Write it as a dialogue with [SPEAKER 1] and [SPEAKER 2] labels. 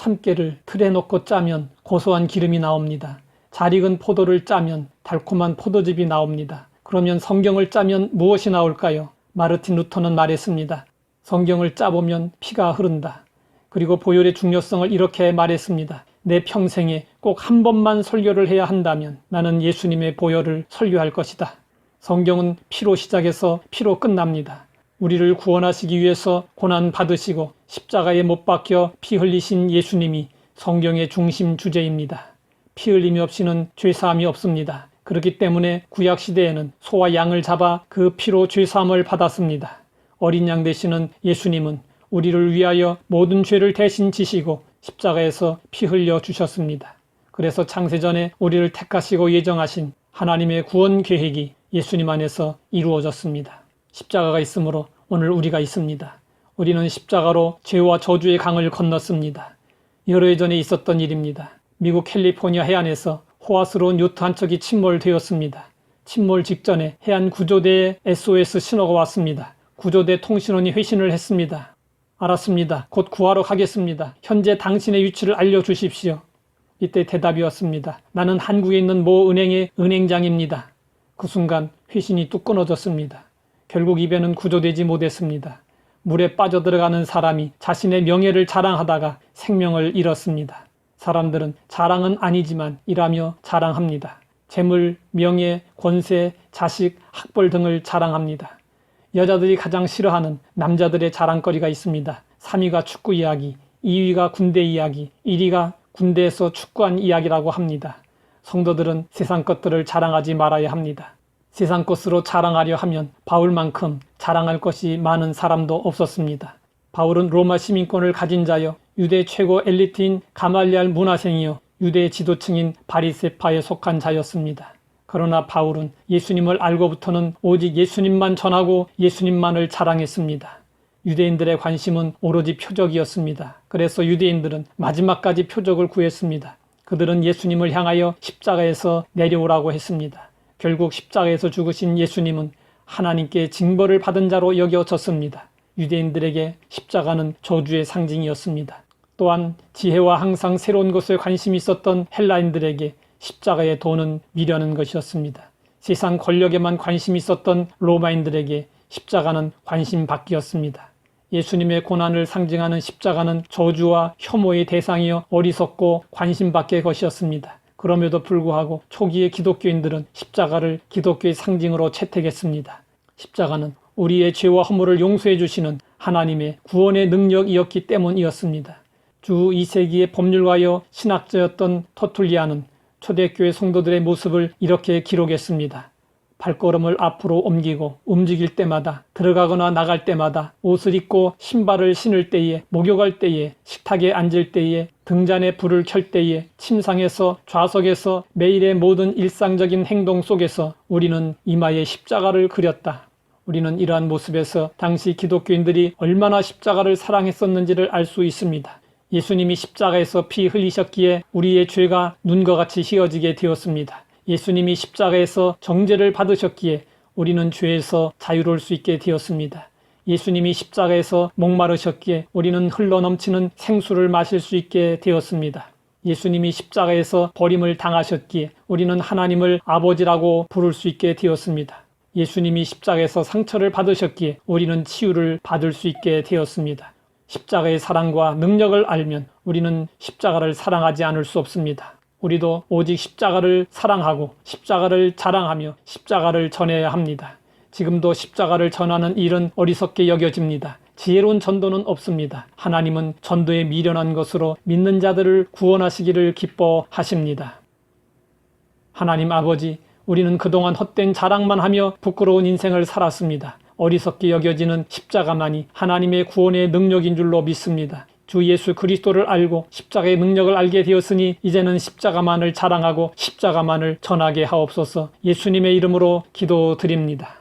[SPEAKER 1] 참깨를 틀에 넣고 짜면 고소한 기름이 나옵니다. 잘 익은 포도를 짜면 달콤한 포도즙이 나옵니다. 그러면 성경을 짜면 무엇이 나올까요? 마르틴 루터는 말했습니다. 성경을 짜보면 피가 흐른다. 그리고 보혈의 중요성을 이렇게 말했습니다. 내 평생에 꼭 한 번만 설교를 해야 한다면 나는 예수님의 보혈을 설교할 것이다. 성경은 피로 시작해서 피로 끝납니다. 우리를 구원하시기 위해서 고난 받으시고 십자가에 못 박혀 피 흘리신 예수님이 성경의 중심 주제입니다. 피 흘림이 없이는 죄사함이 없습니다. 그렇기 때문에 구약 시대에는 소와 양을 잡아 그 피로 죄사함을 받았습니다. 어린 양 되시는 예수님은 우리를 위하여 모든 죄를 대신 지시고 십자가에서 피 흘려 주셨습니다. 그래서 창세전에 우리를 택하시고 예정하신 하나님의 구원 계획이 예수님 안에서 이루어졌습니다. 십자가가 있으므로 오늘 우리가 있습니다. 우리는 십자가로 죄와 저주의 강을 건넜습니다. 여러 해 전에 있었던 일입니다. 미국 캘리포니아 해안에서 호화스러운 요트 한 척이 침몰되었습니다. 침몰 직전에 해안 구조대에 SOS 신호가 왔습니다. 구조대 통신원이 회신을 했습니다. 알았습니다. 곧 구하러 가겠습니다. 현재 당신의 위치를 알려주십시오. 이때 대답이 왔습니다. 나는 한국에 있는 모 은행의 은행장입니다. 그 순간 회신이 뚝 끊어졌습니다. 결국 입에는 구조되지 못했습니다. 물에 빠져들어가는 사람이 자신의 명예를 자랑하다가 생명을 잃었습니다. 사람들은 자랑은 아니지만 일하며 자랑합니다. 재물, 명예, 권세, 자식, 학벌 등을 자랑합니다. 여자들이 가장 싫어하는 남자들의 자랑거리가 있습니다. 3위가 축구 이야기, 2위가 군대 이야기, 1위가 군대에서 축구한 이야기라고 합니다. 성도들은 세상 것들을 자랑하지 말아야 합니다. 세상 것으로 자랑하려 하면 바울만큼 자랑할 것이 많은 사람도 없었습니다. 바울은 로마 시민권을 가진 자여 유대 최고 엘리트인 가말리알 문화생이요 유대 지도층인 바리세파에 속한 자였습니다. 그러나 바울은 예수님을 알고부터는 오직 예수님만 전하고 예수님만을 자랑했습니다. 유대인들의 관심은 오로지 표적이었습니다. 그래서 유대인들은 마지막까지 표적을 구했습니다. 그들은 예수님을 향하여 십자가에서 내려오라고 했습니다. 결국 십자가에서 죽으신 예수님은 하나님께 징벌을 받은 자로 여겨졌습니다. 유대인들에게 십자가는 저주의 상징이었습니다. 또한 지혜와 항상 새로운 것에 관심이 있었던 헬라인들에게 십자가의 도는 미려는 것이었습니다. 세상 권력에만 관심이 있었던 로마인들에게 십자가는 관심 밖이었습니다. 예수님의 고난을 상징하는 십자가는 저주와 혐오의 대상이어 어리석고 관심 밖의 것이었습니다. 그럼에도 불구하고 초기의 기독교인들은 십자가를 기독교의 상징으로 채택했습니다. 십자가는 우리의 죄와 허물을 용서해 주시는 하나님의 구원의 능력이었기 때문이었습니다. 주 2세기의 법률가여 신학자였던 터툴리아는 초대교회 성도들의 모습을 이렇게 기록했습니다. 발걸음을 앞으로 옮기고 움직일 때마다 들어가거나 나갈 때마다 옷을 입고 신발을 신을 때에 목욕할 때에 식탁에 앉을 때에 등잔에 불을 켤 때에 침상에서 좌석에서 매일의 모든 일상적인 행동 속에서 우리는 이마에 십자가를 그렸다. 우리는 이러한 모습에서 당시 기독교인들이 얼마나 십자가를 사랑했었는지를 알 수 있습니다. 예수님이 십자가에서 피 흘리셨기에 우리의 죄가 눈과 같이 휘어지게 되었습니다. 예수님이 십자가에서 정죄를 받으셨기에 우리는 죄에서 자유로울 수 있게 되었습니다. 예수님이 십자가에서 목마르셨기에 우리는 흘러 넘치는 생수를 마실 수 있게 되었습니다. 예수님이 십자가에서 버림을 당하셨기에 우리는 하나님을 아버지라고 부를 수 있게 되었습니다. 예수님이 십자가에서 상처를 받으셨기에 우리는 치유를 받을 수 있게 되었습니다. 십자가의 사랑과 능력을 알면 우리는 십자가를 사랑하지 않을 수 없습니다. 우리도 오직 십자가를 사랑하고 십자가를 자랑하며 십자가를 전해야 합니다. 지금도 십자가를 전하는 일은 어리석게 여겨집니다. 지혜로운 전도는 없습니다. 하나님은 전도에 미련한 것으로 믿는 자들을 구원하시기를 기뻐하십니다. 하나님 아버지, 우리는 그동안 헛된 자랑만 하며 부끄러운 인생을 살았습니다. 어리석게 여겨지는 십자가만이 하나님의 구원의 능력인 줄로 믿습니다. 주 예수 그리스도를 알고 십자가의 능력을 알게 되었으니 이제는 십자가만을 자랑하고 십자가만을 전하게 하옵소서 예수님의 이름으로 기도드립니다.